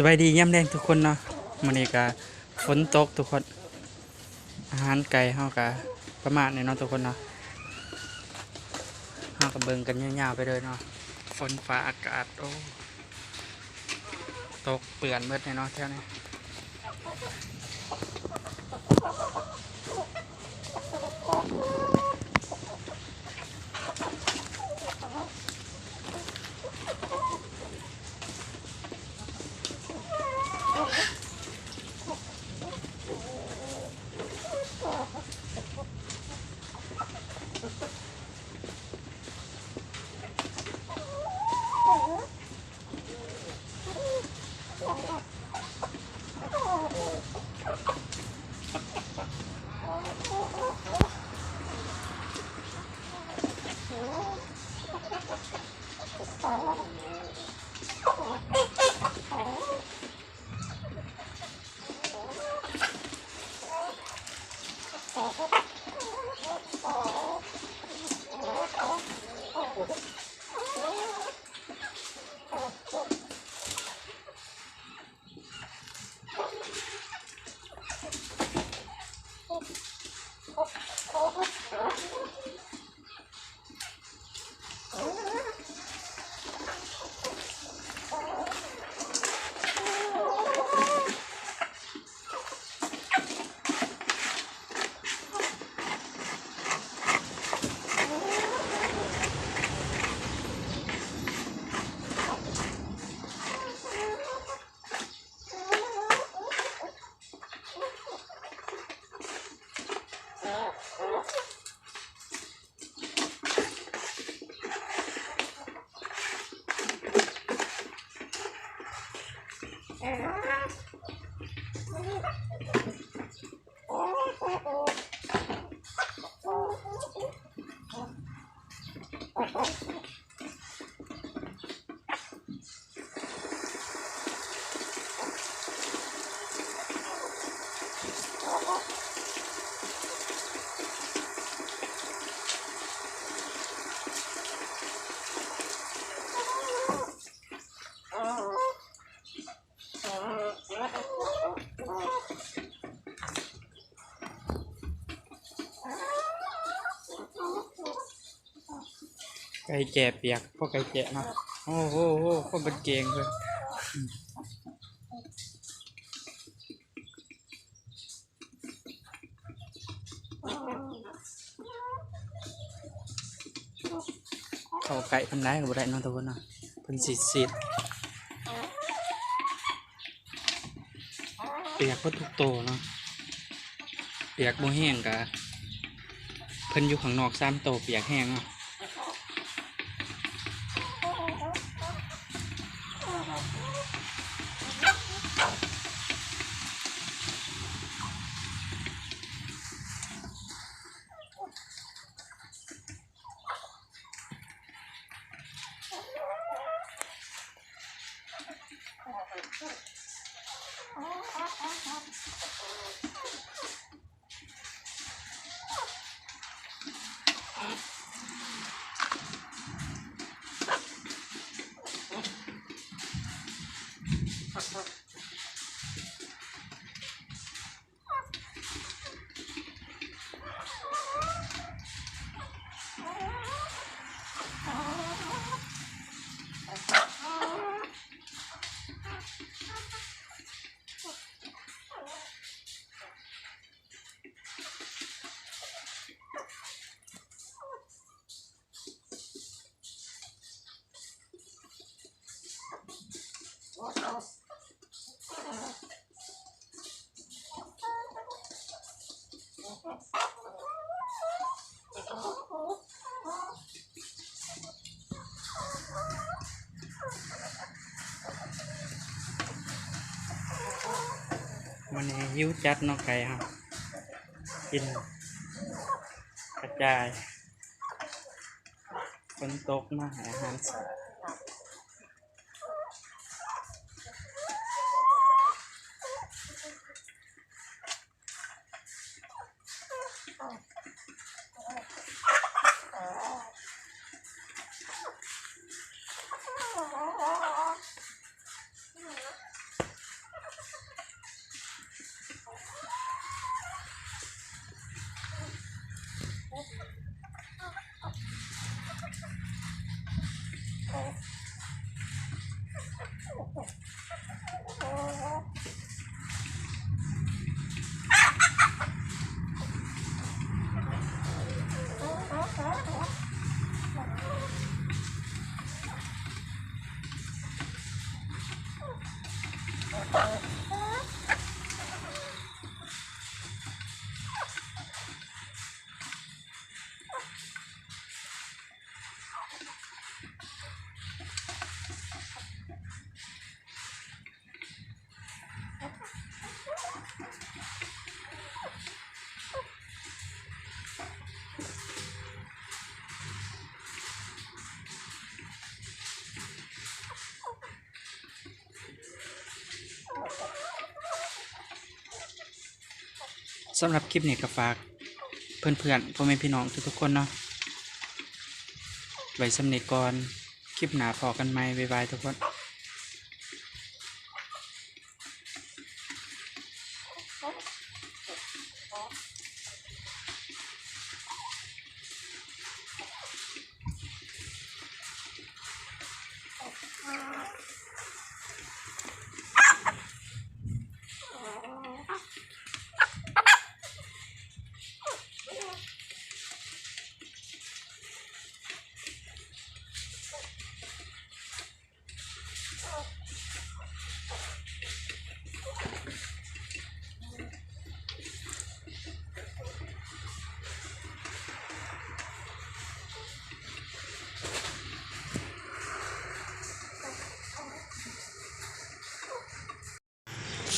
สบายดีย่ำแดงทุกคนเนาะมันนี้ก็ฝนตกทุกคน อาหารไก่เฮากะประมาณนี้เนาะทุกคนเนาะเฮากะเบิ่งกันยาวๆไปเลยเนาะฝนฟ้าอากาศโอ้ตกเปื่อนเบิดเลยเนาะแถวนี้ Oh, Ah! ไก่แก่เปียกพวกไก่แก่นะโอ้โหโอ้โหนเป็นเก่งเลยเขาไก่ทำได้กับได้เนาะทุกคนนาะเป็นสีสีดเปียกก็ทุกโตเนาะเปียกโมแห้งกะเพิ่นอยู่ข้างนอกซ้ำโตเปียกแห้งเนาะ มันนี้ยิ้วจัดน้องไก่ครับกินกระจายฝนตกมาหาอาหารสด สำหรับคลิปนี้ก็ฝาก เพื่อนๆพ่อแม่พี่น้องทุกๆคนเนาะไว้สำเนีก่อน คลิปหนาพอกันไหมบ๊ายบายทุกคน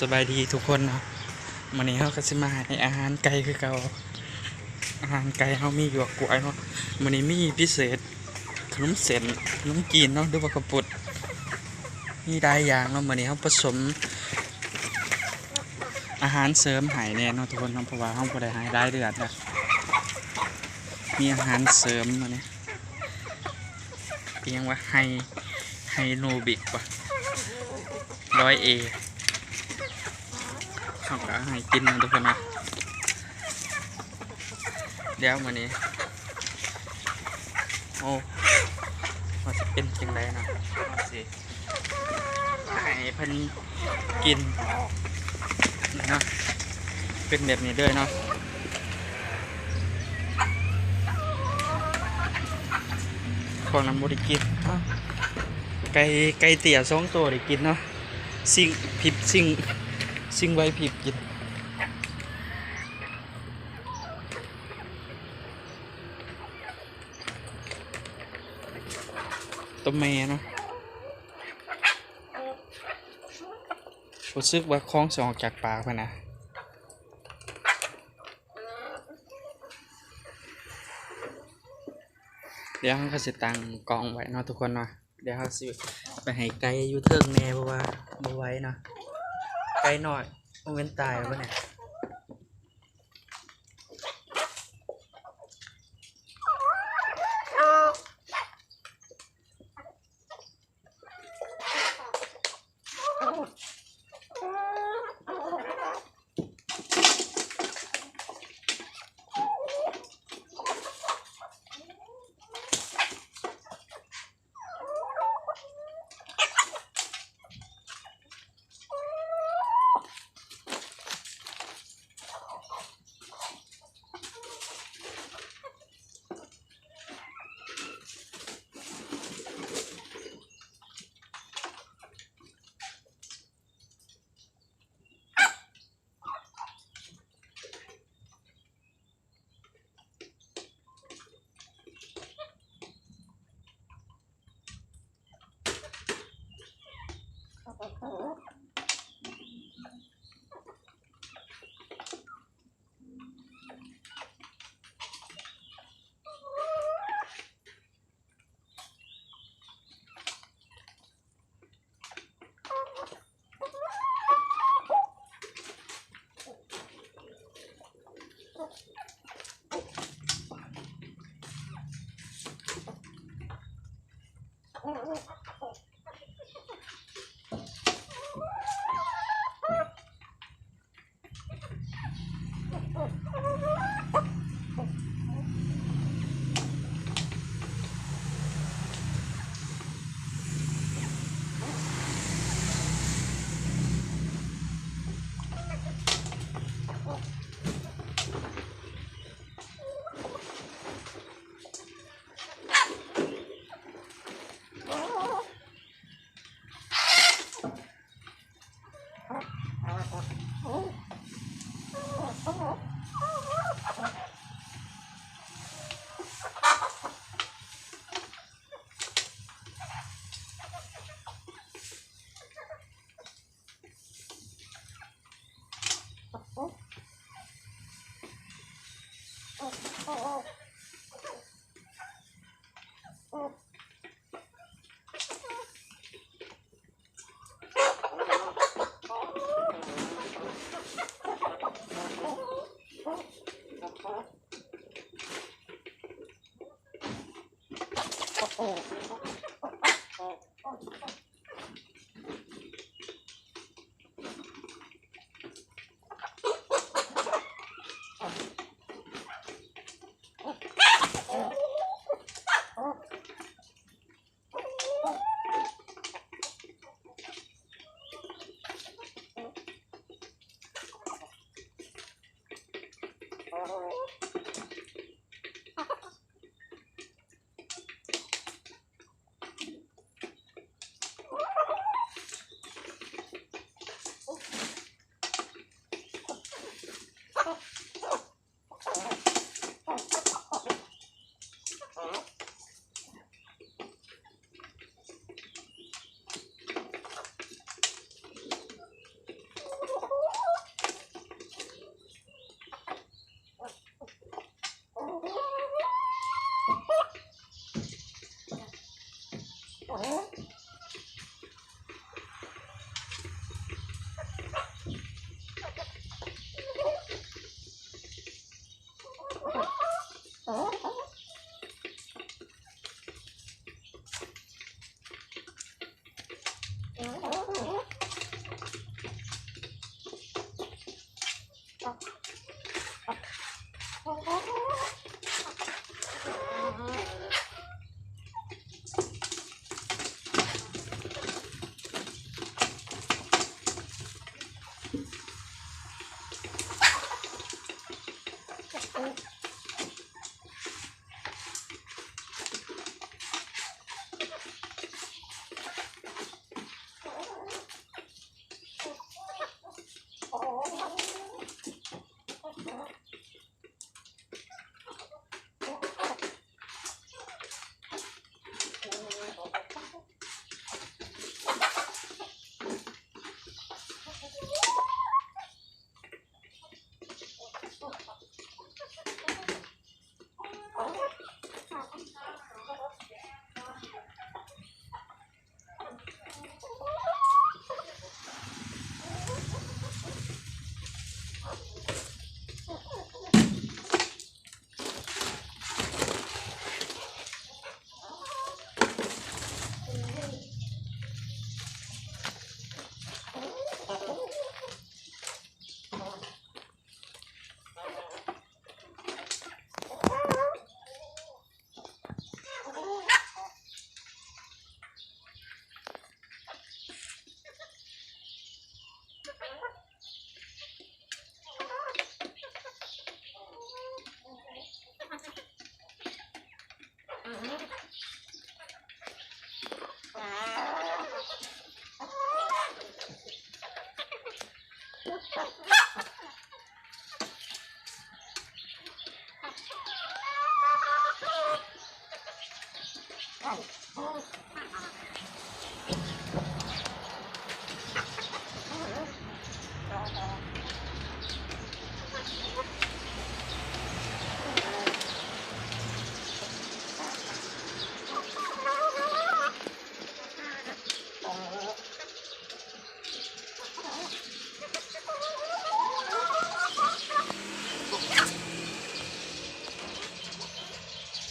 สบายดีทุกคนเนาะวันนี้เขาก็สิมาให้อาหารไก่คือเก่าอาหารไก่เขามีหยวกกล้วยเนาะวันนี้มีพิเศษขนมเส้นขนมจีนเนาะหรือว่ากระปุดมีได้อย่างเนาะวันนี้เขาผสม อาหารเสริมใหายแน่เนาะทุกคนเนาะเพราะว่าเขาบ่ได้หายได้เดือดนะมีอาหารเสริมมาเนี่ยเรียกว่าไฮไฮโนบิกว่ะร้อยเอ เขาก็ให้กินนะทุกคนนะเดี๋ยววันนี้ โอ้ว่าจะเป็นจังไรนะว่าสิให้เพิ่นกินเนาะเป็นแบบนี้ด้วยเนาะของน้ำบริกินไก่ไก่เตี๋ยสองตัวได้กินเนาะสิ่งผิดสิ่ง สิ่งไว้ผิดกินตัวแม่เนาะรู้สึกว่าคล้องสออกจากปากไปนะเดี๋ยวเขาก็สิตังกองไว้เนาะทุกคนเนาะเดี๋ยวเขาสิไปให้ไกลอยู่เทิงแน่เพราะว่าบ่ไว้เนาะ ไกลหน่อยมันเวนตายแล้วเนี่ย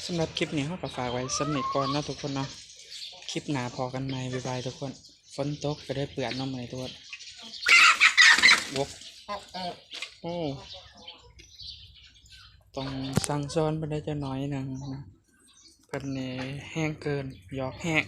สำหรับคลิปนี้เขาก็ฝากไว้สำเร็จก่อนนะทุกคนเนาะคลิปหนาพอกันไหมบ๊ายบายทุกคนฝนตกก็ได้เปลือนน้องใหม่ทุกคนวกโอ้ต้องสั่งซ้อนไปได้จะน้อยหนึ่งเพิ่นนี่แห้งเกินหยอกแห้ง